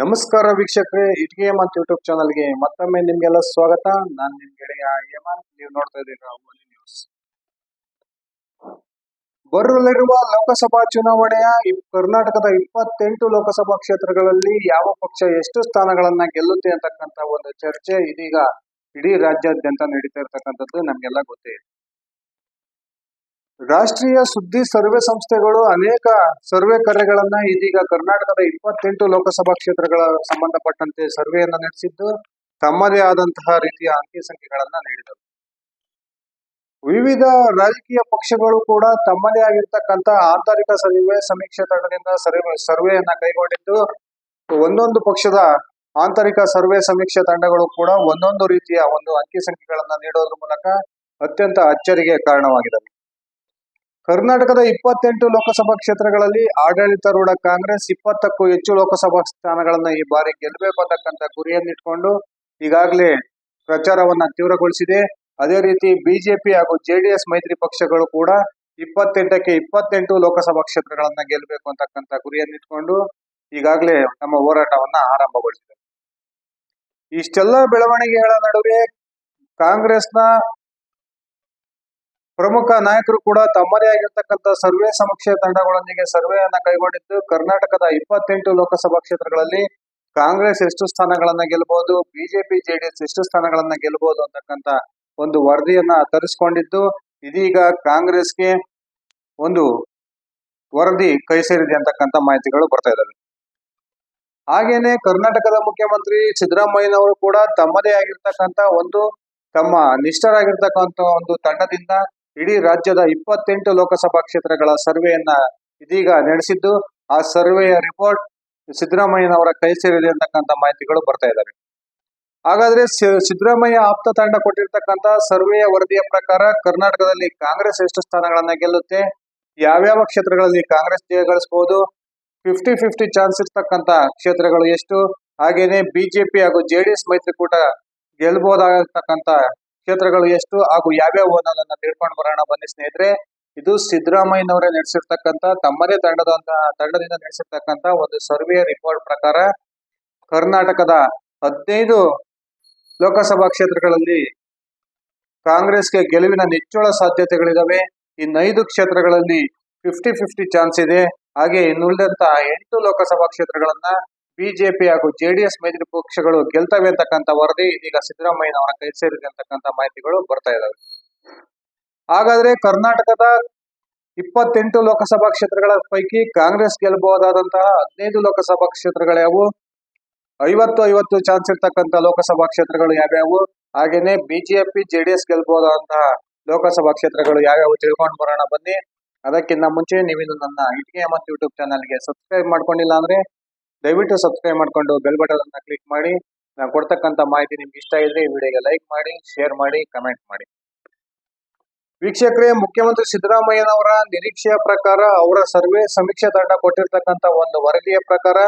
ನಮಸ್ಕಾರ ವೀಕ್ಷಕರೇ, ಇಟ್ಗೆ ಹೇಮಂತ್ ಯೂಟ್ಯೂಬ್ ಚಾನಲ್ಗೆ ಮತ್ತೊಮ್ಮೆ ನಿಮ್ಗೆಲ್ಲ ಸ್ವಾಗತ. ನಾನು ನಿಮ್ ಗೆಳೆಯ ಹೇಮಂತ್ ನೀವು ನೋಡ್ತಾ ಇದ್ದೀರಾ ಓಲಿ ನ್ಯೂಸ್ ಬರಲಿರುವ ಲೋಕಸಭಾ ಚುನಾವಣೆಯ ಕರ್ನಾಟಕದ ಇಪ್ಪತ್ತೆಂಟು ಲೋಕಸಭಾ ಕ್ಷೇತ್ರಗಳಲ್ಲಿ ಯಾವ ಪಕ್ಷ ಎಷ್ಟು ಸ್ಥಾನಗಳನ್ನ ಗೆಲ್ಲುತ್ತೆ ಅಂತಕ್ಕಂತ ಒಂದು ಚರ್ಚೆ ಇದೀಗ ಇಡೀ ರಾಜ್ಯಾದ್ಯಂತ ನಡೀತಾ ಇರ್ತಕ್ಕಂಥದ್ದು ನಮ್ಗೆಲ್ಲ ಗೊತ್ತೇ. ಇದೆ ರಾಷ್ಟ್ರೀಯ ಸುದ್ದಿ ಸರ್ವೆ ಸಂಸ್ಥೆಗಳು ಅನೇಕ ಸರ್ವೆ ಕಾರ್ಯಗಳನ್ನ ಇದೀಗ ಕರ್ನಾಟಕದ ಇಪ್ಪತ್ತೆಂಟು ಲೋಕಸಭಾ ಕ್ಷೇತ್ರಗಳ ಸಂಬಂಧಪಟ್ಟಂತೆ ಸರ್ವೆಯನ್ನ ನಡೆಸಿದ್ದು, ತಮ್ಮದೇ ಆದಂತಹ ರೀತಿಯ ಅಂಕಿ ಸಂಖ್ಯೆಗಳನ್ನ ನೀಡಿದರು ವಿವಿಧ ರಾಜಕೀಯ ಪಕ್ಷಗಳು ಕೂಡ ತಮ್ಮದೇ ಆಗಿರ್ತಕ್ಕಂಥ ಆಂತರಿಕ ಸರ್ವೆ ಸಮೀಕ್ಷೆ ತಂಡದಿಂದ ಸರ್ವೆ, ಸರ್ವೆಯನ್ನ ಕೈಗೊಂಡಿದ್ದು, ಒಂದೊಂದು ಪಕ್ಷದ ಆಂತರಿಕ ಸರ್ವೆ ಸಮೀಕ್ಷೆ ತಂಡಗಳು ಕೂಡ ಒಂದೊಂದು ರೀತಿಯ ಒಂದು ಅಂಕಿ ಸಂಖ್ಯೆಗಳನ್ನ ನೀಡೋದ್ರ ಮೂಲಕ ಅತ್ಯಂತ ಅಚ್ಚರಿಗೆ ಕಾರಣವಾಗಿವೆ ಕರ್ನಾಟಕದ ಇಪ್ಪತ್ತೆಂಟು ಲೋಕಸಭಾ ಕ್ಷೇತ್ರಗಳಲ್ಲಿ ಆಡಳಿತಾರೂಢ ಕಾಂಗ್ರೆಸ್ ಇಪ್ಪತ್ತಕ್ಕೂ ಹೆಚ್ಚು ಲೋಕಸಭಾ ಸ್ಥಾನಗಳನ್ನ ಈ ಬಾರಿ ಗೆಲ್ಲಬೇಕಂತಕ್ಕಂಥ ಗುರಿಯನ್ನಿಟ್ಕೊಂಡು ಈಗಾಗಲೇ ಪ್ರಚಾರವನ್ನ ತೀವ್ರಗೊಳಿಸಿದೆ. ಅದೇ ರೀತಿ ಬಿಜೆಪಿ ಹಾಗೂ ಜೆಡಿಎಸ್ ಮೈತ್ರಿ ಪಕ್ಷಗಳು ಕೂಡ ಇಪ್ಪತ್ತೆಂಟಕ್ಕೆ ಇಪ್ಪತ್ತೆಂಟು ಲೋಕಸಭಾ ಕ್ಷೇತ್ರಗಳನ್ನ ಗೆಲ್ಲಬೇಕು ಅಂತಕ್ಕಂಥ ಗುರಿಯನ್ನಿಟ್ಕೊಂಡು ಈಗಾಗಲೇ ನಮ್ಮ ಹೋರಾಟವನ್ನ ಆರಂಭಗೊಳಿಸಿದೆ. ಇಷ್ಟೆಲ್ಲ ಬೆಳವಣಿಗೆಗಳ ನಡುವೆ ಕಾಂಗ್ರೆಸ್ನ ಪ್ರಮುಖ ನಾಯಕರು ಕೂಡ ತಮ್ಮದೇ ಆಗಿರ್ತಕ್ಕಂಥ ಸರ್ವೆ ಸಮೀಕ್ಷೆ ತಂಡಗಳೊಂದಿಗೆ ಸರ್ವೆಯನ್ನ ಕೈಗೊಂಡಿದ್ದು, ಕರ್ನಾಟಕದ ಇಪ್ಪತ್ತೆಂಟು ಲೋಕಸಭಾ ಕ್ಷೇತ್ರಗಳಲ್ಲಿ ಕಾಂಗ್ರೆಸ್ ಎಷ್ಟು ಸ್ಥಾನಗಳನ್ನ ಗೆಲ್ಲಬಹುದು ಬಿಜೆಪಿ, ಜೆಡಿಎಸ್ ಎಷ್ಟು ಸ್ಥಾನಗಳನ್ನ ಗೆಲ್ಲಬಹುದು ಅಂತಕ್ಕಂಥ ಒಂದು ವರದಿಯನ್ನ ತರಿಸಿಕೊಂಡಿದ್ದು, ಇದೀಗ ಕಾಂಗ್ರೆಸ್ಗೆ ಒಂದು ವರದಿ ಕೈ ಸೇರಿದೆ ಅಂತಕ್ಕಂಥ ಮಾಹಿತಿಗಳು ಬರ್ತಾ ಇದ್ದಾವೆ ಹಾಗೇನೆ ಕರ್ನಾಟಕದ ಮುಖ್ಯಮಂತ್ರಿ ಸಿದ್ದರಾಮಯ್ಯನವರು ಕೂಡ ತಮ್ಮದೇ ಆಗಿರ್ತಕ್ಕಂಥ ಒಂದು ತಮ್ಮ ನಿಷ್ಠರಾಗಿರ್ತಕ್ಕಂಥ ಒಂದು ತಂಡದಿಂದ ಇಡೀ ರಾಜ್ಯದ ಇಪ್ಪತ್ತೆಂಟು ಲೋಕಸಭಾ ಕ್ಷೇತ್ರಗಳ ಸರ್ವೆಯನ್ನ ಇದೀಗ ನಡೆಸಿದ್ದು, ಆ ಸರ್ವೆಯ ರಿಪೋರ್ಟ್ ಸಿದ್ದರಾಮಯ್ಯನವರ ಕೈ ಸೇರಿದೆ ಅಂತಕ್ಕಂಥ ಮಾಹಿತಿಗಳು ಬರ್ತಾ ಇದ್ದಾವೆ ಹಾಗಾದ್ರೆ ಸಿದ್ದರಾಮಯ್ಯ ಆಪ್ತ ತಂಡ ಕೊಟ್ಟಿರ್ತಕ್ಕಂಥ ಸರ್ವೆಯ ವರದಿಯ ಪ್ರಕಾರ ಕರ್ನಾಟಕದಲ್ಲಿ ಕಾಂಗ್ರೆಸ್ ಎಷ್ಟು ಸ್ಥಾನಗಳನ್ನ ಗೆಲ್ಲುತ್ತೆ, ಯಾವ್ಯಾವ ಕ್ಷೇತ್ರಗಳಲ್ಲಿ ಕಾಂಗ್ರೆಸ್ ಜಯ ಗಳಿಸಬಹುದು ಫಿಫ್ಟಿ ಫಿಫ್ಟಿ ಚಾನ್ಸ್ ಇರ್ತಕ್ಕಂಥ ಕ್ಷೇತ್ರಗಳು ಎಷ್ಟು, ಹಾಗೇನೆ ಬಿಜೆಪಿ ಹಾಗೂ ಜೆಡಿಎಸ್ ಮೈತ್ರಿಕೂಟ ಗೆಲ್ಬಹುದಾಗಿರ್ತಕ್ಕಂಥ ಕ್ಷೇತ್ರಗಳು ಎಷ್ಟು ಹಾಗೂ ಯಾವ್ಯಾವ ಅನ್ನೋದನ್ನ ತಿಳ್ಕೊಂಡು ಬರೋಣ ಬನ್ನಿ ಸ್ನೇಹಿತರೆ. ಇದು ಸಿದ್ದರಾಮಯ್ಯನವರೇ ನಡೆಸಿರ್ತಕ್ಕಂಥ, ತಮ್ಮದೇ ತಂಡದ ತಂಡದಿಂದ ನಡೆಸಿರ್ತಕ್ಕಂಥ ಒಂದು ಸರ್ವೆ ರಿಪೋರ್ಟ್ ಪ್ರಕಾರ ಕರ್ನಾಟಕದ ಹದಿನೈದು ಲೋಕಸಭಾ ಕ್ಷೇತ್ರಗಳಲ್ಲಿ ಕಾಂಗ್ರೆಸ್ಗೆ ಗೆಲುವಿನ ನಿಚ್ಚಳ ಸಾಧ್ಯತೆಗಳಿದಾವೆ. ಇನ್ನೈದು ಕ್ಷೇತ್ರಗಳಲ್ಲಿ ಫಿಫ್ಟಿ ಫಿಫ್ಟಿ ಚಾನ್ಸ್ ಇದೆ. ಹಾಗೆ ಇನ್ನುಳಿದಂತ ಎಂಟು ಲೋಕಸಭಾ ಕ್ಷೇತ್ರಗಳನ್ನ ಬಿಜೆಪಿ ಹಾಗೂ ಜೆಡಿಎಸ್ ಮೈತ್ರಿ ಪಕ್ಷಗಳು ಗೆಲ್ತವೆ ಅಂತಕ್ಕಂಥ ವರದಿ ಇದೀಗ ಸಿದ್ದರಾಮಯ್ಯನವರ ಕೈ ಸೇರಿದೆ ಅಂತಕ್ಕಂಥ ಮಾಹಿತಿಗಳು ಬರ್ತಾ ಇದಾವೆ. ಹಾಗಾದ್ರೆ ಕರ್ನಾಟಕದ ಇಪ್ಪತ್ತೆಂಟು ಲೋಕಸಭಾ ಕ್ಷೇತ್ರಗಳ ಪೈಕಿ ಕಾಂಗ್ರೆಸ್ ಗೆಲ್ಲಬಹುದಾದಂತಹ ಹದಿನೈದು ಲೋಕಸಭಾ ಕ್ಷೇತ್ರಗಳ್ಯಾವು ಐವತ್ತು ಐವತ್ತು ಚಾನ್ಸ್ ಇರ್ತಕ್ಕಂತ ಲೋಕಸಭಾ ಕ್ಷೇತ್ರಗಳು ಯಾವ್ಯಾವು? ಹಾಗೇನೆ ಬಿಜೆಪಿ, ಜೆಡಿಎಸ್ ಗೆಲ್ಬಹುದಾದಂತಹ ಲೋಕಸಭಾ ಕ್ಷೇತ್ರಗಳು ಯಾವ್ಯಾವು ತಿಳ್ಕೊಂಡು ಬರೋಣ ಬನ್ನಿ. ಅದಕ್ಕಿಂತ ಮುಂಚೆ ನೀವಿನ್ನು ನನ್ನ ಇಟ್ಕೆ ಮತ್ತು ಯೂಟ್ಯೂಬ್ ಚಾನಲ್ಗೆ ಸಬ್ಸ್ಕ್ರೈಬ್ ಮಾಡ್ಕೊಂಡಿಲ್ಲ ಅಂದ್ರೆ ದಯವಿಟ್ಟು ಸಬ್ಸ್ಕ್ರೈಬ್ ಮಾಡ್ಕೊಂಡು ಬೆಲ್ ಬಟನ್ ಅನ್ನ ಕ್ಲಿಕ್ ಮಾಡಿ. ನಾನು ಕೊಡ್ತಕ್ಕಂಥ ಮಾಹಿತಿ ನಿಮ್ಗೆ ಇಷ್ಟ ಇದ್ರೆ ಈ ವಿಡಿಯೋಗೆ ಲೈಕ್ ಮಾಡಿ ಶೇರ್ ಮಾಡಿ ಕಮೆಂಟ್ ಮಾಡಿ. ವೀಕ್ಷಕರೇ, ಮುಖ್ಯಮಂತ್ರಿ ಸಿದ್ದರಾಮಯ್ಯನವರ ನಿರೀಕ್ಷೆಯ ಪ್ರಕಾರ ಅವರ ಸರ್ವೆ ಸಮೀಕ್ಷೆ ತಂಡ ಕೊಟ್ಟಿರ್ತಕ್ಕಂಥ ಒಂದು ವರದಿಯ ಪ್ರಕಾರ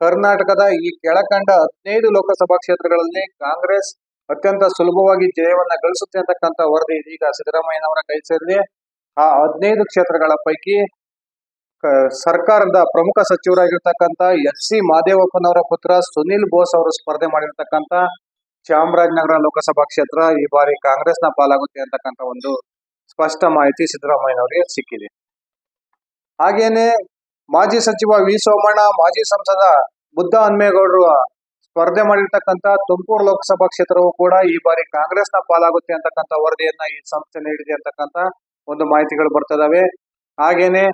ಕರ್ನಾಟಕದ ಈ ಕೆಳಕಂಡ ಹದಿನೈದು ಲೋಕಸಭಾ ಕ್ಷೇತ್ರಗಳಲ್ಲಿ ಕಾಂಗ್ರೆಸ್ ಅತ್ಯಂತ ಸುಲಭವಾಗಿ ಜಯವನ್ನ ಗಳಿಸುತ್ತೆ ಅಂತಕ್ಕಂಥ ವರದಿ ಇದೀಗ ಸಿದ್ದರಾಮಯ್ಯನವರ ಕೈ ಸೇರಿದೆ. ಆ ಹದಿನೈದು ಕ್ಷೇತ್ರಗಳ ಪೈಕಿ ಸರ್ಕಾರದ ಪ್ರಮುಖ ಸಚಿವರಾಗಿರ್ತಕ್ಕಂಥ ಎಚ್ ಸಿ ಮಾದೇವಪ್ಪನವರ ಪುತ್ರ ಸುನಿಲ್ ಬೋಸ್ ಅವರು ಸ್ಪರ್ಧೆ ಮಾಡಿರ್ತಕ್ಕಂಥ ಚಾಮರಾಜನಗರ ಲೋಕಸಭಾ ಕ್ಷೇತ್ರ ಈ ಬಾರಿ ಕಾಂಗ್ರೆಸ್ನ ಪಾಲಾಗುತ್ತೆ ಅಂತಕ್ಕಂಥ ಒಂದು ಸ್ಪಷ್ಟ ಮಾಹಿತಿ ಸಿದ್ದರಾಮಯ್ಯನವರಿಗೆ ಸಿಕ್ಕಿದೆ. ಹಾಗೇನೆ ಮಾಜಿ ಸಚಿವ ವಿ ಸೋಮಣ್ಣ, ಮಾಜಿ ಸಂಸದ ಬುದ್ಧ ಹನ್ಮೇಗೌಡರು ಸ್ಪರ್ಧೆ ಮಾಡಿರ್ತಕ್ಕಂಥ ತುಮಕೂರು ಲೋಕಸಭಾ ಕ್ಷೇತ್ರವು ಕೂಡ ಈ ಬಾರಿ ಕಾಂಗ್ರೆಸ್ನ ಪಾಲಾಗುತ್ತೆ ಅಂತಕ್ಕಂಥ ವರದಿಯನ್ನ ಈ ಸಂಸ್ಥೆ ನೀಡಿದೆ ಅಂತಕ್ಕಂಥ ಒಂದು ಮಾಹಿತಿಗಳು ಬರ್ತದವೆ ಹಾಗೇನೆ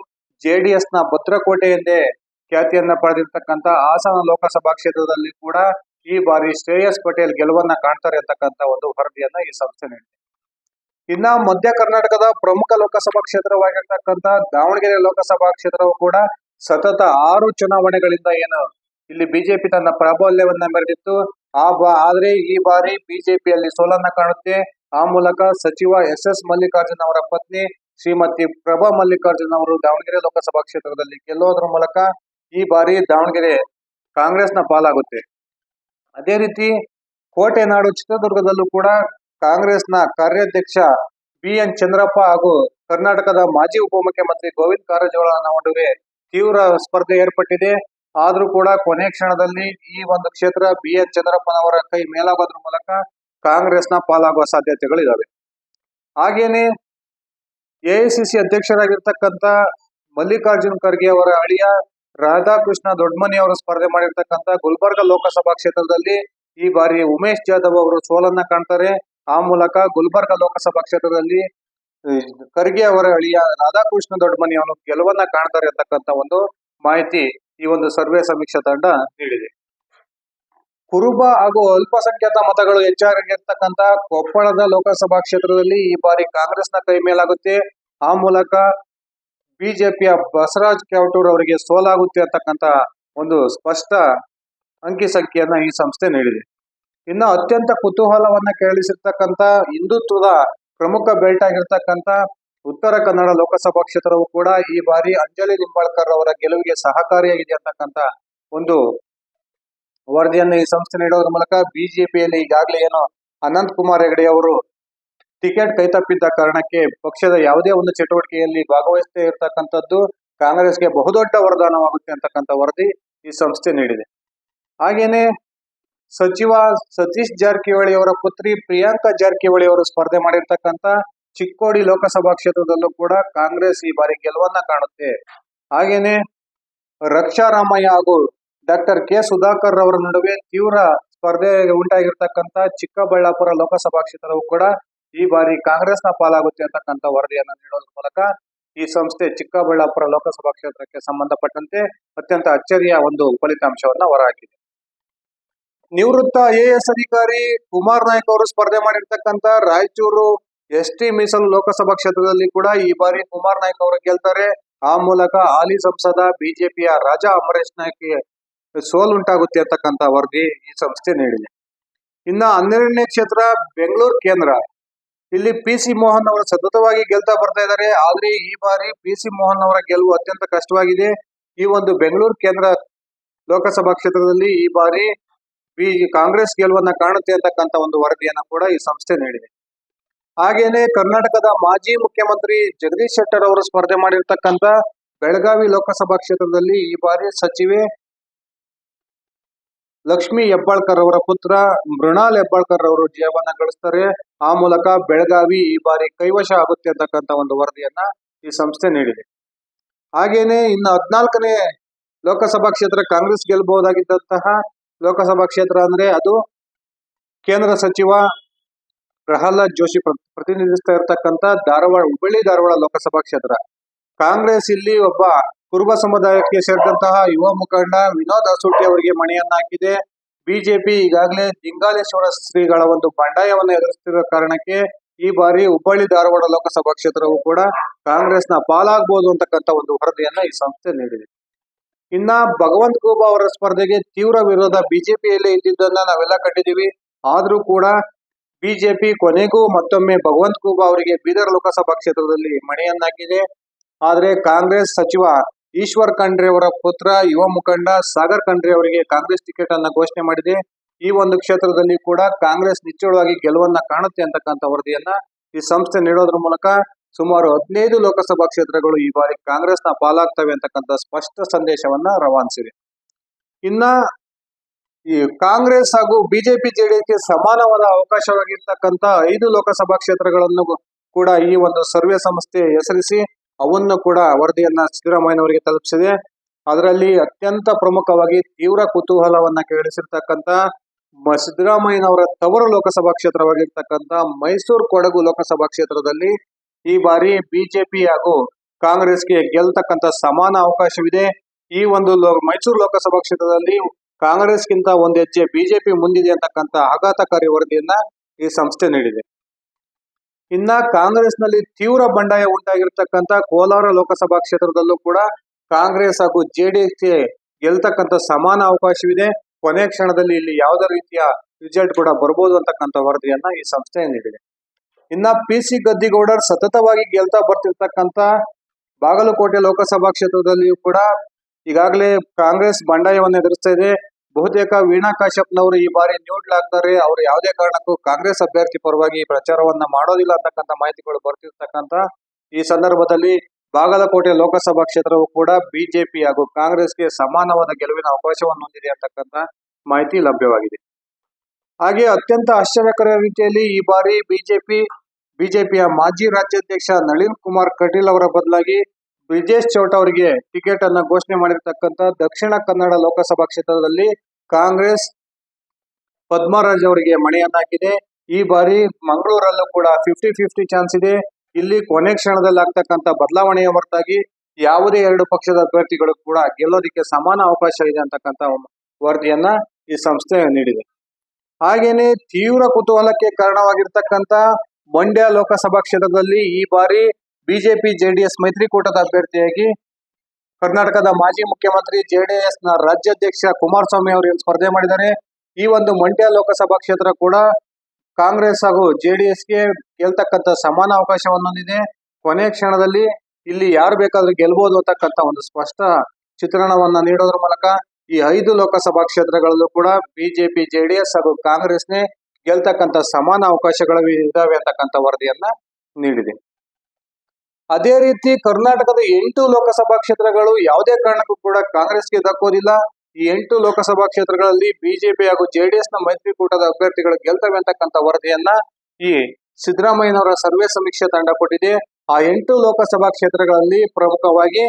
ಜೆಡಿಎಸ್ನ ಭದ್ರಕೋಟೆ ಎಂದೇ ಖ್ಯಾತಿಯನ್ನ ಪಡೆದಿರ್ತಕ್ಕಂಥ ಹಾಸನ ಲೋಕಸಭಾ ಕ್ಷೇತ್ರದಲ್ಲಿ ಕೂಡ ಈ ಬಾರಿ ಶ್ರೇಯಸ್ ಪಟೇಲ್ ಗೆಲುವನ್ನ ಕಾಣ್ತಾರೆ ಅಂತಕ್ಕಂಥ ಒಂದು ವರದಿಯನ್ನ ಈ ಸಂಸ್ಥೆ ನೀಡಿದೆ. ಇನ್ನ ಮಧ್ಯ ಕರ್ನಾಟಕದ ಪ್ರಮುಖ ಲೋಕಸಭಾ ಕ್ಷೇತ್ರವಾಗಿರ್ತಕ್ಕಂಥ ದಾವಣಗೆರೆ ಲೋಕಸಭಾ ಕ್ಷೇತ್ರವು ಕೂಡ ಸತತ ಆರು ಚುನಾವಣೆಗಳಿಂದ ಏನು ಇಲ್ಲಿ ಬಿಜೆಪಿ ತನ್ನ ಪ್ರಾಬಲ್ಯವನ್ನ ಮೆರೆದಿತ್ತು. ಆ ಬಾ, ಆದ್ರೆ ಈ ಬಾರಿ ಬಿಜೆಪಿಯಲ್ಲಿ ಸೋಲನ್ನ ಕಾಣುತ್ತೆ. ಆ ಮೂಲಕ ಸಚಿವ ಎಸ್ ಎಸ್ ಮಲ್ಲಿಕಾರ್ಜುನ್ ಅವರ ಪತ್ನಿ ಶ್ರೀಮತಿ ಪ್ರಭಾ ಮಲ್ಲಿಕಾರ್ಜುನ್ ಅವರು ದಾವಣಗೆರೆ ಲೋಕಸಭಾ ಕ್ಷೇತ್ರದಲ್ಲಿ ಗೆಲ್ಲೋದ್ರ ಮೂಲಕ ಈ ಬಾರಿ ದಾವಣಗೆರೆ ಕಾಂಗ್ರೆಸ್ನ ಪಾಲಾಗುತ್ತೆ. ಅದೇ ರೀತಿ ಕೋಟೆನಾಡು ಚಿತ್ರದುರ್ಗದಲ್ಲೂ ಕೂಡ ಕಾಂಗ್ರೆಸ್ನ ಕಾರ್ಯಾಧ್ಯಕ್ಷ ಬಿ ಎನ್ ಚಂದ್ರಪ್ಪ ಹಾಗೂ ಕರ್ನಾಟಕದ ಮಾಜಿ ಉಪಮುಖ್ಯಮಂತ್ರಿ ಗೋವಿಂದ ಕಾರಜೋಳ ನಡುವೆ ತೀವ್ರ ಸ್ಪರ್ಧೆ ಏರ್ಪಟ್ಟಿದೆ. ಆದ್ರೂ ಕೂಡ ಕೊನೆ ಕ್ಷಣದಲ್ಲಿ ಈ ಒಂದು ಕ್ಷೇತ್ರ ಬಿ ಎನ್ ಚಂದ್ರಪ್ಪನವರ ಕೈ ಮೇಲಾಗೋದ್ರ ಮೂಲಕ ಕಾಂಗ್ರೆಸ್ನ ಪಾಲಾಗುವ ಸಾಧ್ಯತೆಗಳಿದಾವೆ. ಹಾಗೇನೆ ಎಐಸಿಸಿ ಅಧ್ಯಕ್ಷರಾಗಿರ್ತಕ್ಕಂಥ ಮಲ್ಲಿಕಾರ್ಜುನ್ ಖರ್ಗೆ ಅವರ ಅಳಿಯ ರಾಧಾಕೃಷ್ಣ ದೊಡ್ಮನಿ ಅವರು ಸ್ಪರ್ಧೆ ಮಾಡಿರ್ತಕ್ಕಂಥ ಗುಲ್ಬರ್ಗ ಲೋಕಸಭಾ ಕ್ಷೇತ್ರದಲ್ಲಿ ಈ ಬಾರಿ ಉಮೇಶ್ ಜಾಧವ್ ಅವರು ಸೋಲನ್ನ ಕಾಣ್ತಾರೆ. ಆ ಮೂಲಕ ಗುಲ್ಬರ್ಗ ಲೋಕಸಭಾ ಕ್ಷೇತ್ರದಲ್ಲಿ ಖರ್ಗೆ ಅವರ ಅಳಿಯ ರಾಧಾಕೃಷ್ಣ ದೊಡ್ಮನಿ ಅವನು ಗೆಲುವನ್ನ ಕಾಣ್ತಾರೆ ಅಂತಕ್ಕಂಥ ಒಂದು ಮಾಹಿತಿ ಈ ಒಂದು ಸರ್ವೆ ಸಮೀಕ್ಷಾ ತಂಡ ನೀಡಿದೆ. ಕುರುಬ ಹಾಗೂ ಅಲ್ಪಸಂಖ್ಯಾತ ಮತಗಳು ಹೆಚ್ಚಾಗಿರ್ತಕ್ಕಂತ ಕೊಪ್ಪಳದ ಲೋಕಸಭಾ ಕ್ಷೇತ್ರದಲ್ಲಿ ಈ ಬಾರಿ ಕಾಂಗ್ರೆಸ್ನ ಕೈ ಮೇಲಾಗುತ್ತೆ. ಆ ಮೂಲಕ ಬಿಜೆಪಿಯ ಬಸವರಾಜ್ ಕ್ಯಾವಟೂರ್ ಅವರಿಗೆ ಸೋಲಾಗುತ್ತೆ ಅಂತಕ್ಕಂತ ಒಂದು ಸ್ಪಷ್ಟ ಅಂಕಿ ಸಂಖ್ಯೆಯನ್ನ ಈ ಸಂಸ್ಥೆ ನೀಡಿದೆ. ಇನ್ನು ಅತ್ಯಂತ ಕುತೂಹಲವನ್ನ ಕೇಳಿಸಿರ್ತಕ್ಕಂಥ ಹಿಂದುತ್ವದ ಪ್ರಮುಖ ಬೆಲ್ಟ್ ಆಗಿರ್ತಕ್ಕಂಥ ಉತ್ತರ ಕನ್ನಡ ಲೋಕಸಭಾ ಕ್ಷೇತ್ರವು ಕೂಡ ಈ ಬಾರಿ ಅಂಜಲಿ ನಿಂಬಾಳ್ಕರ್ ಅವರ ಗೆಲುವಿಗೆ ಸಹಕಾರಿಯಾಗಿದೆ ಅಂತಕ್ಕಂಥ ಒಂದು ವರದಿಯನ್ನು ಈ ಸಂಸ್ಥೆ ನೀಡೋದ್ರ ಮೂಲಕ ಬಿಜೆಪಿಯಲ್ಲಿ ಈಗಾಗಲೇ ಏನು ಅನಂತ್ ಕುಮಾರ್ ಹೆಗಡೆ ಅವರು ಟಿಕೆಟ್ ಕೈತಪ್ಪಿದ್ದ ಕಾರಣಕ್ಕೆ ಪಕ್ಷದ ಯಾವುದೇ ಒಂದು ಚಟುವಟಿಕೆಯಲ್ಲಿ ಭಾಗವಹಿಸದೇ ಇರತಕ್ಕಂಥದ್ದು ಕಾಂಗ್ರೆಸ್ಗೆ ಬಹುದೊಡ್ಡ ವರದಾನವಾಗುತ್ತೆ ಅಂತಕ್ಕಂಥ ವರದಿ ಈ ಸಂಸ್ಥೆ ನೀಡಿದೆ. ಹಾಗೇನೆ ಸಚಿವ ಸತೀಶ್ ಜಾರಕಿಹೊಳಿ ಅವರ ಪುತ್ರಿ ಪ್ರಿಯಾಂಕಾ ಜಾರಕಿಹೊಳಿ ಅವರು ಸ್ಪರ್ಧೆ ಮಾಡಿರ್ತಕ್ಕಂಥ ಚಿಕ್ಕೋಡಿ ಲೋಕಸಭಾ ಕ್ಷೇತ್ರದಲ್ಲೂ ಕೂಡ ಕಾಂಗ್ರೆಸ್ ಈ ಬಾರಿ ಗೆಲುವನ್ನ ಕಾಣುತ್ತೆ. ಹಾಗೇನೆ ರಕ್ಷಾ ರಾಮಯ್ಯ ಹಾಗೂ ಡಾಕ್ಟರ್ ಕೆ ಸುಧಾಕರ್ ಅವರ ನಡುವೆ ತೀವ್ರ ಸ್ಪರ್ಧೆ ಉಂಟಾಗಿರ್ತಕ್ಕಂಥ ಚಿಕ್ಕಬಳ್ಳಾಪುರ ಲೋಕಸಭಾ ಕ್ಷೇತ್ರವು ಕೂಡ ಈ ಬಾರಿ ಕಾಂಗ್ರೆಸ್ನ ಪಾಲಾಗುತ್ತೆ ಅಂತಕ್ಕಂಥ ವರದಿಯನ್ನ ನೀಡೋದ್ರ ಮೂಲಕ ಈ ಸಂಸ್ಥೆ ಚಿಕ್ಕಬಳ್ಳಾಪುರ ಲೋಕಸಭಾ ಕ್ಷೇತ್ರಕ್ಕೆ ಸಂಬಂಧಪಟ್ಟಂತೆ ಅತ್ಯಂತ ಅಚ್ಚರಿಯ ಒಂದು ಫಲಿತಾಂಶವನ್ನ ಹೊರಹಾಕಿದೆ. ನಿವೃತ್ತ ಎಎಸ್ ಅಧಿಕಾರಿ ಕುಮಾರ್ ನಾಯ್ಕ ಅವರು ಸ್ಪರ್ಧೆ ಮಾಡಿರ್ತಕ್ಕಂಥ ರಾಯಚೂರು ಎಸ್ ಟಿ ಮೀಸಲು ಲೋಕಸಭಾ ಕ್ಷೇತ್ರದಲ್ಲಿ ಕೂಡ ಈ ಬಾರಿ ಕುಮಾರ್ ನಾಯ್ಕ ಅವರು ಗೆಲ್ತಾರೆ. ಆ ಮೂಲಕ ಹಾಲಿ ಸಂಸದ ಬಿಜೆಪಿಯ ರಾಜಾ ಅಮರೇಶ್ ನಾಯ್ಕ್ಗೆ ಸೋಲುಂಟಾಗುತ್ತೆ ಅಂತಕ್ಕಂಥ ವರದಿ ಈ ಸಂಸ್ಥೆ ನೀಡಿದೆ. ಇನ್ನ ಹನ್ನೆರಡನೇ ಕ್ಷೇತ್ರ, ಬೆಂಗಳೂರು ಕೇಂದ್ರ. ಇಲ್ಲಿ ಪಿ ಸಿ ಮೋಹನ್ ಅವರು ಸತತವಾಗಿ ಗೆಲ್ತಾ ಬರ್ತಾ ಇದ್ದಾರೆ. ಆದ್ರೆ ಈ ಬಾರಿ ಪಿ ಸಿ ಮೋಹನ್ ಅವರ ಗೆಲುವು ಅತ್ಯಂತ ಕಷ್ಟವಾಗಿದೆ. ಈ ಒಂದು ಬೆಂಗಳೂರು ಕೇಂದ್ರ ಲೋಕಸಭಾ ಕ್ಷೇತ್ರದಲ್ಲಿ ಈ ಬಾರಿ ಬಿ ಕಾಂಗ್ರೆಸ್ ಗೆಲುವನ್ನ ಕಾಣುತ್ತೆ ಅಂತಕ್ಕಂಥ ಒಂದು ವರದಿಯನ್ನ ಕೂಡ ಈ ಸಂಸ್ಥೆ ನೀಡಿದೆ. ಹಾಗೇನೆ ಕರ್ನಾಟಕದ ಮಾಜಿ ಮುಖ್ಯಮಂತ್ರಿ ಜಗದೀಶ್ ಶೆಟ್ಟರ್ ಅವರು ಸ್ಪರ್ಧೆ ಮಾಡಿರ್ತಕ್ಕಂಥ ಬೆಳಗಾವಿ ಲೋಕಸಭಾ ಕ್ಷೇತ್ರದಲ್ಲಿ ಈ ಬಾರಿ ಸಚಿವೆ ಲಕ್ಷ್ಮಿ ಹೆಬ್ಬಾಳ್ಕರ್ ಅವರ ಪುತ್ರ ಮೃಣಾಲ್ ಹೆಬ್ಬಾಳ್ಕರ್ ಅವರು ಜೀವನ ಗಳಿಸ್ತಾರೆ. ಆ ಮೂಲಕ ಬೆಳಗಾವಿ ಈ ಬಾರಿ ಕೈವಶ ಆಗುತ್ತೆ ಅಂತಕ್ಕಂಥ ಒಂದು ವರದಿಯನ್ನ ಈ ಸಂಸ್ಥೆ ನೀಡಿದೆ. ಹಾಗೇನೆ ಇನ್ನು ಹದ್ನಾಲ್ಕನೇ ಲೋಕಸಭಾ ಕ್ಷೇತ್ರ ಕಾಂಗ್ರೆಸ್ ಗೆಲ್ಲಬಹುದಾಗಿದ್ದಂತಹ ಲೋಕಸಭಾ ಕ್ಷೇತ್ರ ಅಂದ್ರೆ ಅದು ಕೇಂದ್ರ ಸಚಿವ ಪ್ರಹ್ಲಾದ್ ಜೋಶಿ ಪ್ರ- ಪ್ರತಿನಿಧಿಸ್ತಾ ಇರತಕ್ಕಂತ ಧಾರವಾಡ, ಹುಬ್ಬಳ್ಳಿ ಧಾರವಾಡ ಲೋಕಸಭಾ ಕ್ಷೇತ್ರ. ಕಾಂಗ್ರೆಸ್ ಇಲ್ಲಿ ಒಬ್ಬ ಕುರುಬ ಸಮುದಾಯಕ್ಕೆ ಸೇರಿದಂತಹ ಯುವ ಮುಖಂಡ ವಿನೋದ್ ಅಸೋಟಿ ಅವರಿಗೆ ಮಣಿಯನ್ನ ಹಾಕಿದೆ ಬಿಜೆಪಿ ಈಗಾಗಲೇ ಲಿಂಗಾಲೇಶ್ವರ ಶ್ರೀಗಳ ಒಂದು ಬಂಡಾಯವನ್ನು ಎದುರಿಸುತ್ತಿರುವ ಕಾರಣಕ್ಕೆ ಈ ಬಾರಿ ಹುಬ್ಬಳ್ಳಿ ಧಾರವಾಡ ಲೋಕಸಭಾ ಕ್ಷೇತ್ರವು ಕೂಡ ಕಾಂಗ್ರೆಸ್ನ ಪಾಲಾಗಬಹುದು ಅಂತಕ್ಕಂಥ ಒಂದು ವರದಿಯನ್ನ ಈ ಸಂಸ್ಥೆ ನೀಡಿದೆ. ಇನ್ನ ಭಗವಂತ ಗೋಬಾ ಅವರ ಸ್ಪರ್ಧೆಗೆ ತೀವ್ರ ವಿರೋಧ ಬಿಜೆಪಿಯಲ್ಲಿ ಇದ್ದಿದ್ದನ್ನ ನಾವೆಲ್ಲ ಕಂಡಿದ್ದೀವಿ. ಆದ್ರೂ ಕೂಡ ಬಿಜೆಪಿ ಕೊನೆಗೂ ಮತ್ತೊಮ್ಮೆ ಭಗವಂತ ಗೋಬ ಅವರಿಗೆ ಬೀದರ್ ಲೋಕಸಭಾ ಕ್ಷೇತ್ರದಲ್ಲಿ ಮಣಿಯನ್ನಾಕಿದೆ ಆದರೆ ಕಾಂಗ್ರೆಸ್ ಸಚಿವ ಈಶ್ವರ್ ಖಂಡ್ರೆ ಅವರ ಪುತ್ರ, ಯುವ ಮುಖಂಡ ಸಾಗರ್ ಖಂಡ್ರೆ ಅವರಿಗೆ ಕಾಂಗ್ರೆಸ್ ಟಿಕೆಟ್ ಅನ್ನ ಘೋಷಣೆ ಮಾಡಿದೆ. ಈ ಒಂದು ಕ್ಷೇತ್ರದಲ್ಲಿ ಕೂಡ ಕಾಂಗ್ರೆಸ್ ನಿಚ್ಚಳವಾಗಿ ಗೆಲುವನ್ನ ಕಾಣುತ್ತೆ ಅಂತಕ್ಕಂಥ ವರದಿಯನ್ನ ಈ ಸಂಸ್ಥೆ ನೀಡೋದ್ರ ಮೂಲಕ ಸುಮಾರು ಹದಿನೈದು ಲೋಕಸಭಾ ಕ್ಷೇತ್ರಗಳು ಈ ಬಾರಿ ಕಾಂಗ್ರೆಸ್ನ ಪಾಲಾಗ್ತವೆ ಅಂತಕ್ಕಂಥ ಸ್ಪಷ್ಟ ಸಂದೇಶವನ್ನ ರವಾನಿಸಿದೆ. ಇನ್ನ ಈ ಕಾಂಗ್ರೆಸ್ ಹಾಗೂ ಬಿಜೆಪಿ ಜೆಡಿಎಸ್ಗೆ ಸಮಾನವಾದ ಅವಕಾಶವಾಗಿರ್ತಕ್ಕಂಥ ಐದು ಲೋಕಸಭಾ ಕ್ಷೇತ್ರಗಳನ್ನು ಕೂಡ ಈ ಒಂದು ಸರ್ವೆ ಸಂಸ್ಥೆ ಹೆಸರಿಸಿ ಅವನ್ನು ಕೂಡ ವರದಿಯನ್ನ ಸಿದ್ದರಾಮಯ್ಯನವರಿಗೆ ತಲುಪಿಸಿದೆ. ಅದರಲ್ಲಿ ಅತ್ಯಂತ ಪ್ರಮುಖವಾಗಿ ತೀವ್ರ ಕುತೂಹಲವನ್ನ ಕೇಳಿಸಿರ್ತಕ್ಕಂಥ ಸಿದ್ದರಾಮಯ್ಯನವರ ತವರು ಲೋಕಸಭಾ ಕ್ಷೇತ್ರವಾಗಿರ್ತಕ್ಕಂಥ ಮೈಸೂರು ಕೊಡಗು ಲೋಕಸಭಾ ಕ್ಷೇತ್ರದಲ್ಲಿ ಈ ಬಾರಿ ಬಿಜೆಪಿ ಹಾಗೂ ಕಾಂಗ್ರೆಸ್ಗೆ ಗೆಲ್ತಕ್ಕಂತ ಸಮಾನ ಅವಕಾಶವಿದೆ. ಈ ಒಂದು ಮೈಸೂರು ಲೋಕಸಭಾ ಕ್ಷೇತ್ರದಲ್ಲಿ ಕಾಂಗ್ರೆಸ್ಗಿಂತ ಒಂದು ಹೆಜ್ಜೆ ಬಿಜೆಪಿ ಮುಂದಿದೆ ಅಂತಕ್ಕಂಥ ಆಘಾತಕಾರಿ ವರದಿಯನ್ನ ಈ ಸಂಸ್ಥೆ ನೀಡಿದೆ. ಇನ್ನ ಕಾಂಗ್ರೆಸ್ನಲ್ಲಿ ತೀವ್ರ ಬಂಡಾಯ ಉಂಟಾಗಿರ್ತಕ್ಕಂಥ ಕೋಲಾರ ಲೋಕಸಭಾ ಕ್ಷೇತ್ರದಲ್ಲೂ ಕೂಡ ಕಾಂಗ್ರೆಸ್ ಹಾಗೂ ಜೆಡಿಎಸ್ಗೆ ಗೆಲ್ತಕ್ಕಂತ ಸಮಾನ ಅವಕಾಶವಿದೆ. ಕೊನೆ ಕ್ಷಣದಲ್ಲಿ ಇಲ್ಲಿ ಯಾವುದೇ ರೀತಿಯ ರಿಸಲ್ಟ್ ಕೂಡ ಬರಬಹುದು ಅಂತಕ್ಕಂಥ ವರದಿಯನ್ನ ಈ ಸಂಸ್ಥೆ ನೀಡಿದೆ. ಇನ್ನ ಪಿ ಸಿ ಗದ್ದಿಗೌಡರ್ ಸತತವಾಗಿ ಗೆಲ್ತಾ ಬರ್ತಿರ್ತಕ್ಕಂಥ ಬಾಗಲಕೋಟೆ ಲೋಕಸಭಾ ಕ್ಷೇತ್ರದಲ್ಲಿಯೂ ಕೂಡ ಈಗಾಗಲೇ ಕಾಂಗ್ರೆಸ್ ಬಂಡಾಯವನ್ನು ಎದುರಿಸ್ತಾ ಇದೆ. ಬಹುತೇಕ ವೀಣಾ ಕಾಶ್ಯಪ್ನವರು ಈ ಬಾರಿ ನ್ಯೂಟ್ಲ್ ಆಗ್ತಾರೆ ಅವರು ಯಾವುದೇ ಕಾರಣಕ್ಕೂ ಕಾಂಗ್ರೆಸ್ ಅಭ್ಯರ್ಥಿ ಪರವಾಗಿ ಪ್ರಚಾರವನ್ನ ಮಾಡೋದಿಲ್ಲ ಅಂತಕ್ಕಂಥ ಮಾಹಿತಿಗಳು ಬರ್ತಿರ್ತಕ್ಕಂಥ ಈ ಸಂದರ್ಭದಲ್ಲಿ ಬಾಗಲಕೋಟೆ ಲೋಕಸಭಾ ಕ್ಷೇತ್ರವು ಕೂಡ ಬಿಜೆಪಿ ಹಾಗೂ ಕಾಂಗ್ರೆಸ್ಗೆ ಸಮಾನವಾದ ಗೆಲುವಿನ ಅವಕಾಶವನ್ನು ಹೊಂದಿದೆ ಅಂತಕ್ಕಂಥ ಮಾಹಿತಿ ಲಭ್ಯವಾಗಿದೆ. ಹಾಗೆ ಅತ್ಯಂತ ಆಶ್ಚರ್ಯಕರ ರೀತಿಯಲ್ಲಿ ಈ ಬಾರಿ ಬಿಜೆಪಿ, ಬಿಜೆಪಿಯ ಮಾಜಿ ರಾಜ್ಯಾಧ್ಯಕ್ಷ ನಳಿನ್ ಕುಮಾರ್ ಕಟೀಲ್ ಅವರ ಬದಲಾಗಿ ಬ್ರಿಜೇಶ್ ಚೌಟ ಅವರಿಗೆ ಟಿಕೆಟ್ ಅನ್ನ ಘೋಷಣೆ ಮಾಡಿರ್ತಕ್ಕಂಥ ದಕ್ಷಿಣ ಕನ್ನಡ ಲೋಕಸಭಾ ಕ್ಷೇತ್ರದಲ್ಲಿ ಕಾಂಗ್ರೆಸ್ ಪದ್ಮರಾಜ್ ಅವರಿಗೆ ಮಣೆಯನ್ನಾಕಿದೆ ಈ ಬಾರಿ ಮಂಗಳೂರಲ್ಲೂ ಕೂಡ ಫಿಫ್ಟಿ ಫಿಫ್ಟಿ ಚಾನ್ಸ್ ಇದೆ. ಇಲ್ಲಿ ಕೊನೆ ಕ್ಷಣದಲ್ಲಿ ಆಗ್ತಕ್ಕಂಥ ಬದಲಾವಣೆಯ ಹೊರತಾಗಿ ಯಾವುದೇ ಎರಡು ಪಕ್ಷದ ಅಭ್ಯರ್ಥಿಗಳು ಕೂಡ ಗೆಲ್ಲೋದಕ್ಕೆ ಸಮಾನ ಅವಕಾಶ ಇದೆ ಅಂತಕ್ಕಂಥ ವರದಿಯನ್ನ ಈ ಸಂಸ್ಥೆ ನೀಡಿದೆ. ಹಾಗೇನೆ ತೀವ್ರ ಕುತೂಹಲಕ್ಕೆ ಕಾರಣವಾಗಿರ್ತಕ್ಕಂಥ ಮಂಡ್ಯ ಲೋಕಸಭಾ ಕ್ಷೇತ್ರದಲ್ಲಿ ಈ ಬಾರಿ ಬಿಜೆಪಿ, ಜೆಡಿಎಸ್ ಮೈತ್ರಿಕೂಟದ ಅಭ್ಯರ್ಥಿಯಾಗಿ ಕರ್ನಾಟಕದ ಮಾಜಿ ಮುಖ್ಯಮಂತ್ರಿ ಜೆಡಿಎಸ್ನ ರಾಜ್ಯಾಧ್ಯಕ್ಷ ಕುಮಾರಸ್ವಾಮಿ ಅವರು ಸ್ಪರ್ಧೆ ಮಾಡಿದ್ದಾರೆ. ಈ ಒಂದು ಮಂಡ್ಯ ಲೋಕಸಭಾ ಕ್ಷೇತ್ರ ಕೂಡ ಕಾಂಗ್ರೆಸ್ ಹಾಗೂ ಜೆಡಿಎಸ್ಗೆ ಗೆಲ್ತಕ್ಕಂತ ಸಮಾನ ಅವಕಾಶವನ್ನು ಹೊಂದಿದೆ. ಕೊನೆ ಕ್ಷಣದಲ್ಲಿ ಇಲ್ಲಿ ಯಾರು ಬೇಕಾದ್ರೂ ಗೆಲ್ಬಹುದು ಅಂತಕ್ಕಂತ ಒಂದು ಸ್ಪಷ್ಟ ಚಿತ್ರಣವನ್ನ ನೀಡೋದ್ರ ಮೂಲಕ ಈ ಐದು ಲೋಕಸಭಾ ಕ್ಷೇತ್ರಗಳಲ್ಲೂ ಕೂಡ ಬಿಜೆಪಿ, ಜೆಡಿಎಸ್ ಹಾಗೂ ಕಾಂಗ್ರೆಸ್ನೇ ಗೆಲ್ತಕ್ಕಂತ ಸಮಾನ ಅವಕಾಶಗಳು ಇದಾವೆ ಅಂತಕ್ಕಂಥ ವರದಿಯನ್ನ ನೀಡಿದೆ. ಅದೇ ರೀತಿ ಕರ್ನಾಟಕದ ಎಂಟು ಲೋಕಸಭಾ ಕ್ಷೇತ್ರಗಳು ಯಾವುದೇ ಕಾರಣಕ್ಕೂ ಕೂಡ ಕಾಂಗ್ರೆಸ್ಗೆ ದಕ್ಕೋದಿಲ್ಲ. ಈ ಎಂಟು ಲೋಕಸಭಾ ಕ್ಷೇತ್ರಗಳಲ್ಲಿ ಬಿಜೆಪಿ ಹಾಗೂ ಜೆಡಿಎಸ್ನ ಮೈತ್ರಿಕೂಟದ ಅಭ್ಯರ್ಥಿಗಳು ಗೆಲ್ತವೆ ಅಂತಕ್ಕಂಥ ವರದಿಯನ್ನ ಈ ಸಿದ್ದರಾಮಯ್ಯನವರ ಸರ್ವೆ ಸಮೀಕ್ಷೆ ತಂಡ ಕೊಟ್ಟಿದೆ. ಆ ಎಂಟು ಲೋಕಸಭಾ ಕ್ಷೇತ್ರಗಳಲ್ಲಿ ಪ್ರಮುಖವಾಗಿ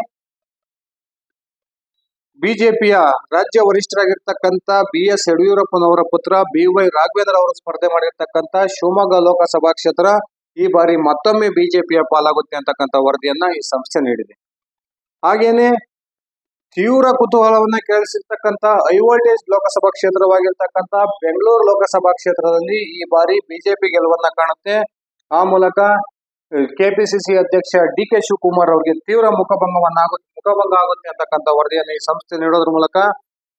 ಬಿಜೆಪಿಯ ರಾಜ್ಯ ವರಿಷ್ಠರಾಗಿರ್ತಕ್ಕಂಥ ಬಿ ಎಸ್ ಯಡಿಯೂರಪ್ಪನವರ ಪುತ್ರ ಬಿ ವೈ ರಾಘವೇಂದ್ರ ಅವರು ಸ್ಪರ್ಧೆ ಮಾಡಿರ್ತಕ್ಕಂಥ ಶಿವಮೊಗ್ಗ ಲೋಕಸಭಾ ಕ್ಷೇತ್ರ ಈ ಬಾರಿ ಮತ್ತೊಮ್ಮೆ ಬಿಜೆಪಿಯ ಪಾಲಾಗುತ್ತೆ ಅಂತಕ್ಕಂಥ ವರದಿಯನ್ನ ಈ ಸಂಸ್ಥೆ ನೀಡಿದೆ. ಹಾಗೇನೆ ತೀವ್ರ ಕುತೂಹಲವನ್ನ ಕೇಳಿಸಿರ್ತಕ್ಕಂಥ ಹೈ ವೋಲ್ಟೇಜ್ ಲೋಕಸಭಾ ಕ್ಷೇತ್ರವಾಗಿರ್ತಕ್ಕಂಥ ಬೆಂಗಳೂರು ಲೋಕಸಭಾ ಕ್ಷೇತ್ರದಲ್ಲಿ ಈ ಬಾರಿ ಬಿಜೆಪಿ ಗೆಲುವನ್ನ ಕಾಣುತ್ತೆ. ಆ ಮೂಲಕ ಕೆಪಿಸಿಸಿ ಅಧ್ಯಕ್ಷ ಡಿ ಕೆ ಶಿವಕುಮಾರ್ ಅವರಿಗೆ ತೀವ್ರ ಮುಖಭಂಗವನ್ನ ಮುಖಭಂಗ ಆಗುತ್ತೆ ಅಂತಕ್ಕಂಥ ವರದಿಯನ್ನು ಈ ಸಂಸ್ಥೆ ನೀಡೋದ್ರ ಮೂಲಕ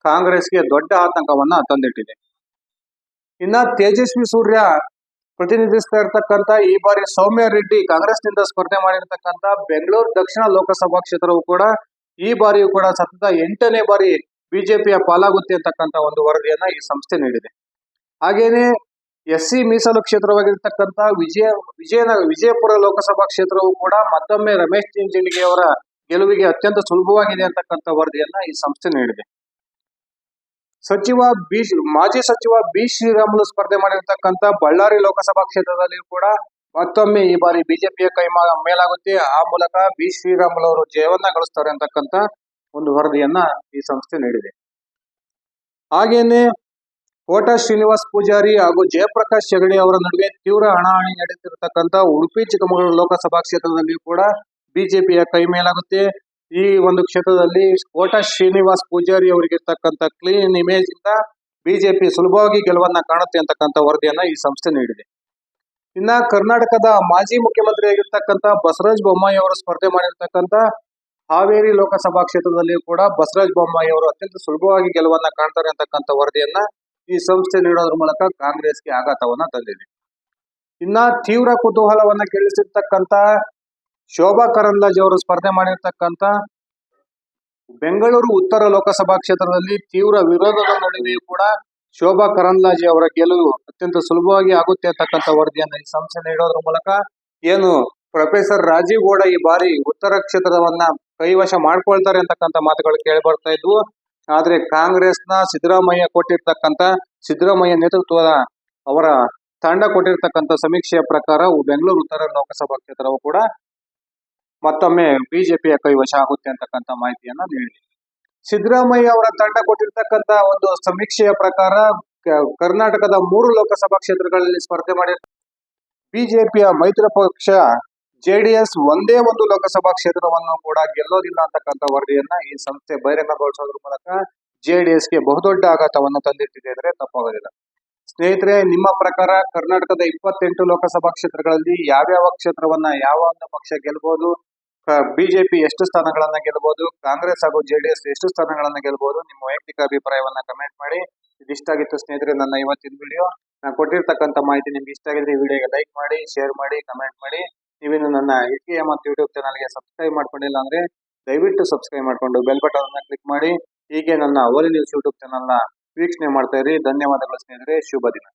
ಕಾಂಗ್ರೆಸ್ಗೆ ದೊಡ್ಡ ಆತಂಕವನ್ನ ತಂದಿಟ್ಟಿದೆ. ಇನ್ನ ತೇಜಸ್ವಿ ಸೂರ್ಯ ಪ್ರತಿನಿಧಿಸ್ತಾ ಇರ್ತಕ್ಕಂಥ ಈ ಬಾರಿ ಸೌಮ್ಯ ರೆಡ್ಡಿ ಕಾಂಗ್ರೆಸ್ನಿಂದ ಸ್ಪರ್ಧೆ ಮಾಡಿರ್ತಕ್ಕಂಥ ಬೆಂಗಳೂರು ದಕ್ಷಿಣ ಲೋಕಸಭಾ ಕ್ಷೇತ್ರವು ಕೂಡ ಈ ಬಾರಿಯೂ ಕೂಡ ಸತತ ಎಂಟನೇ ಬಾರಿ ಬಿಜೆಪಿಯ ಪಾಲಾಗುತ್ತೆ ಅಂತಕ್ಕಂಥ ಒಂದು ವರದಿಯನ್ನ ಈ ಸಂಸ್ಥೆ ನೀಡಿದೆ. ಹಾಗೇನೆ ಎಸ್ ಸಿ ಮೀಸಲು ಕ್ಷೇತ್ರವಾಗಿರ್ತಕ್ಕಂಥ ವಿಜಯ ವಿಜಯನಗರ ವಿಜಯಪುರ ಲೋಕಸಭಾ ಕ್ಷೇತ್ರವು ಕೂಡ ಮತ್ತೊಮ್ಮೆ ರಮೇಶ್ ಜಿಂಜಿಣಿಗೆ ಅವರ ಗೆಲುವಿಗೆ ಅತ್ಯಂತ ಸುಲಭವಾಗಿದೆ ಅಂತಕ್ಕಂಥ ವರದಿಯನ್ನ ಈ ಸಂಸ್ಥೆ ನೀಡಿದೆ. ಸಚಿವ ಬಿ ಮಾಜಿ ಸಚಿವ ಬಿ ಶ್ರೀರಾಮುಲು ಸ್ಪರ್ಧೆ ಮಾಡಿರ್ತಕ್ಕಂಥ ಬಳ್ಳಾರಿ ಲೋಕಸಭಾ ಕ್ಷೇತ್ರದಲ್ಲಿ ಕೂಡ ಮತ್ತೊಮ್ಮೆ ಈ ಬಾರಿ ಬಿಜೆಪಿಯ ಕೈ ಮೇಲಾಗುತ್ತೆ. ಆ ಮೂಲಕ ಬಿ ಶ್ರೀರಾಮುಲು ಅವರು ಜಯವನ್ನ ಗಳಿಸ್ತಾರೆ ಅಂತಕ್ಕಂತ ಒಂದು ವರದಿಯನ್ನ ಈ ಸಂಸ್ಥೆ ನೀಡಿದೆ. ಹಾಗೇನೆ ಕೋಟ ಶ್ರೀನಿವಾಸ್ ಪೂಜಾರಿ ಹಾಗೂ ಜಯಪ್ರಕಾಶ್ ಹೆಗಡೆ ಅವರ ನಡುವೆ ತೀವ್ರ ಹಣಾಹಣಿ ನಡೆಯುತ್ತಿರತಕ್ಕಂಥ ಉಡುಪಿ ಚಿಕ್ಕಮಗಳೂರು ಲೋಕಸಭಾ ಕ್ಷೇತ್ರದಲ್ಲಿ ಕೂಡ ಬಿಜೆಪಿಯ ಕೈ ಮೇಲಾಗುತ್ತೆ. ಈ ಒಂದು ಕ್ಷೇತ್ರದಲ್ಲಿ ಕೋಟ ಶ್ರೀನಿವಾಸ್ ಪೂಜಾರಿ ಅವರಿಗೆ ಇರ್ತಕ್ಕಂಥ ಕ್ಲೀನ್ ಇಮೇಜ್ ಇಂದ ಬಿಜೆಪಿ ಸುಲಭವಾಗಿ ಗೆಲುವನ್ನ ಕಾಣುತ್ತೆ ಅಂತಕ್ಕಂಥ ವರದಿಯನ್ನ ಈ ಸಂಸ್ಥೆ ನೀಡಿದೆ. ಇನ್ನ ಕರ್ನಾಟಕದ ಮಾಜಿ ಮುಖ್ಯಮಂತ್ರಿ ಆಗಿರ್ತಕ್ಕಂಥ ಬಸವರಾಜ ಬೊಮ್ಮಾಯಿ ಅವರು ಸ್ಪರ್ಧೆ ಮಾಡಿರ್ತಕ್ಕಂಥ ಹಾವೇರಿ ಲೋಕಸಭಾ ಕ್ಷೇತ್ರದಲ್ಲಿ ಕೂಡ ಬಸವರಾಜ ಬೊಮ್ಮಾಯಿ ಅವರು ಅತ್ಯಂತ ಸುಲಭವಾಗಿ ಗೆಲುವನ್ನ ಕಾಣ್ತಾರೆ ಅಂತಕ್ಕಂಥ ವರದಿಯನ್ನ ಈ ಸಂಸ್ಥೆ ನೀಡೋದ್ರ ಮೂಲಕ ಕಾಂಗ್ರೆಸ್ಗೆ ಆಘಾತವನ್ನ ತಂದಿದೆ. ಇನ್ನ ತೀವ್ರ ಕುತೂಹಲವನ್ನ ಕೇಳಿಸಿರ್ತಕ್ಕಂಥ ಶೋಭಾ ಕರಂದ್ಲಾಜೆ ಅವರು ಸ್ಪರ್ಧೆ ಮಾಡಿರ್ತಕ್ಕಂತ ಬೆಂಗಳೂರು ಉತ್ತರ ಲೋಕಸಭಾ ಕ್ಷೇತ್ರದಲ್ಲಿ ತೀವ್ರ ವಿರೋಧದ ನಡುವೆಯೂ ಕೂಡ ಶೋಭಾ ಕರಂದ್ಲಾಜಿ ಅವರ ಗೆಲುವು ಅತ್ಯಂತ ಸುಲಭವಾಗಿ ಆಗುತ್ತೆ ಅಂತಕ್ಕಂಥ ವರದಿಯನ್ನ ಈ ಸಂಸ್ಥೆ ನೀಡೋದ್ರ ಮೂಲಕ ಏನು ಪ್ರೊಫೆಸರ್ ರಾಜೀವ್ ಗೌಡ ಈ ಬಾರಿ ಉತ್ತರ ಕ್ಷೇತ್ರವನ್ನ ಕೈವಶ ಮಾಡ್ಕೊಳ್ತಾರೆ ಅಂತಕ್ಕಂಥ ಮಾತುಗಳು ಕೇಳಿ ಬರ್ತಾ ಇದ್ವು. ಆದ್ರೆ ಕಾಂಗ್ರೆಸ್ನ ಸಿದ್ದರಾಮಯ್ಯ ಕೊಟ್ಟಿರ್ತಕ್ಕಂಥ ಸಿದ್ದರಾಮಯ್ಯ ನೇತೃತ್ವದ ಅವರ ತಂಡ ಕೊಟ್ಟಿರ್ತಕ್ಕಂಥ ಸಮೀಕ್ಷೆಯ ಪ್ರಕಾರ ಬೆಂಗಳೂರು ಉತ್ತರ ಲೋಕಸಭಾ ಕ್ಷೇತ್ರವು ಕೂಡ ಮತ್ತೊಮ್ಮೆ ಬಿಜೆಪಿಯ ಕೈವಶ ಆಗುತ್ತೆ ಅಂತಕ್ಕಂಥ ಮಾಹಿತಿಯನ್ನ ನೀಡಿದೆ ಸಿದ್ದರಾಮಯ್ಯ ಅವರ ತಂಡ ಕೊಟ್ಟಿರ್ತಕ್ಕಂಥ ಒಂದು ಸಮೀಕ್ಷೆಯ ಪ್ರಕಾರ ಕರ್ನಾಟಕದ ಮೂರು ಲೋಕಸಭಾ ಕ್ಷೇತ್ರಗಳಲ್ಲಿ ಸ್ಪರ್ಧೆ ಮಾಡಿ ಬಿಜೆಪಿಯ ಮೈತ್ರಿ ಪಕ್ಷ ಜೆಡಿಎಸ್ ಒಂದೇ ಒಂದು ಲೋಕಸಭಾ ಕ್ಷೇತ್ರವನ್ನು ಕೂಡ ಗೆಲ್ಲೋದಿಲ್ಲ ಅಂತಕ್ಕಂಥ ವರದಿಯನ್ನ ಈ ಸಂಸ್ಥೆ ಬಹಿರಂಗಗೊಳಿಸೋದ್ರ ಮೂಲಕ ಜೆಡಿಎಸ್ಗೆ ಬಹುದೊಡ್ಡ ಆಘಾತವನ್ನು ತಂದಿಟ್ಟಿದೆ ಅಂದ್ರೆ ತಪ್ಪಾಗೋದಿಲ್ಲ. ಸ್ನೇಹಿತರೆ, ನಿಮ್ಮ ಪ್ರಕಾರ ಕರ್ನಾಟಕದ ಇಪ್ಪತ್ತೆಂಟು ಲೋಕಸಭಾ ಕ್ಷೇತ್ರಗಳಲ್ಲಿ ಯಾವ್ಯಾವ ಕ್ಷೇತ್ರವನ್ನ ಯಾವ ಒಂದು ಪಕ್ಷ ಗೆಲ್ಬಹುದು ಬಿಜೆಪಿ ಎಷ್ಟು ಸ್ಥಾನಗಳನ್ನ ಗೆಲ್ಲಬಹುದು ಕಾಂಗ್ರೆಸ್ ಹಾಗೂ ಜೆಡಿಎಸ್ ಎಷ್ಟು ಸ್ಥಾನಗಳನ್ನ ಗೆಲ್ಲಬಹುದು ನಿಮ್ಮ ವೈಯಕ್ತಿಕ ಅಭಿಪ್ರಾಯವನ್ನ ಕಮೆಂಟ್ ಮಾಡಿ. ಇದಿಷ್ಟಾಗಿತ್ತು ಸ್ನೇಹಿತರೆ ನನ್ನ ಇವತ್ತಿನ ವಿಡಿಯೋ ನಾನು ಕೊಟ್ಟಿರ್ತಕ್ಕಂಥ ಮಾಹಿತಿ ನಿಮ್ಗೆ ಇಷ್ಟ ಆಗಿದ್ರೆ ಈ ವಿಡಿಯೋಗೆ ಲೈಕ್ ಮಾಡಿ ಶೇರ್ ಮಾಡಿ ಕಮೆಂಟ್ ಮಾಡಿ. ನೀವೇನು ನನ್ನ ಕೆ ಮತ್ತು ಯೂಟ್ಯೂಬ್ ಚಾನಲ್ಗೆ ಸಬ್ಸ್ಕ್ರೈಬ್ ಮಾಡ್ಕೊಂಡಿಲ್ಲ ಅಂದ್ರೆ ದಯವಿಟ್ಟು ಸಬ್ಸ್ಕ್ರೈಬ್ ಮಾಡ್ಕೊಂಡು ಬೆಲ್ ಬಟನ್ ಅನ್ನ ಕ್ಲಿಕ್ ಮಾಡಿ. ಹೀಗೆ ನನ್ನ ಓಲಿ ನ್ಯೂಸ್ ಯೂಟ್ಯೂಬ್ ಚಾನಲ್ನ ವೀಕ್ಷಣೆ ಮಾಡ್ತಾ ಇರಿ. ಧನ್ಯವಾದಗಳು ಸ್ನೇಹಿತರೆ. ಶುಭ ದಿನ.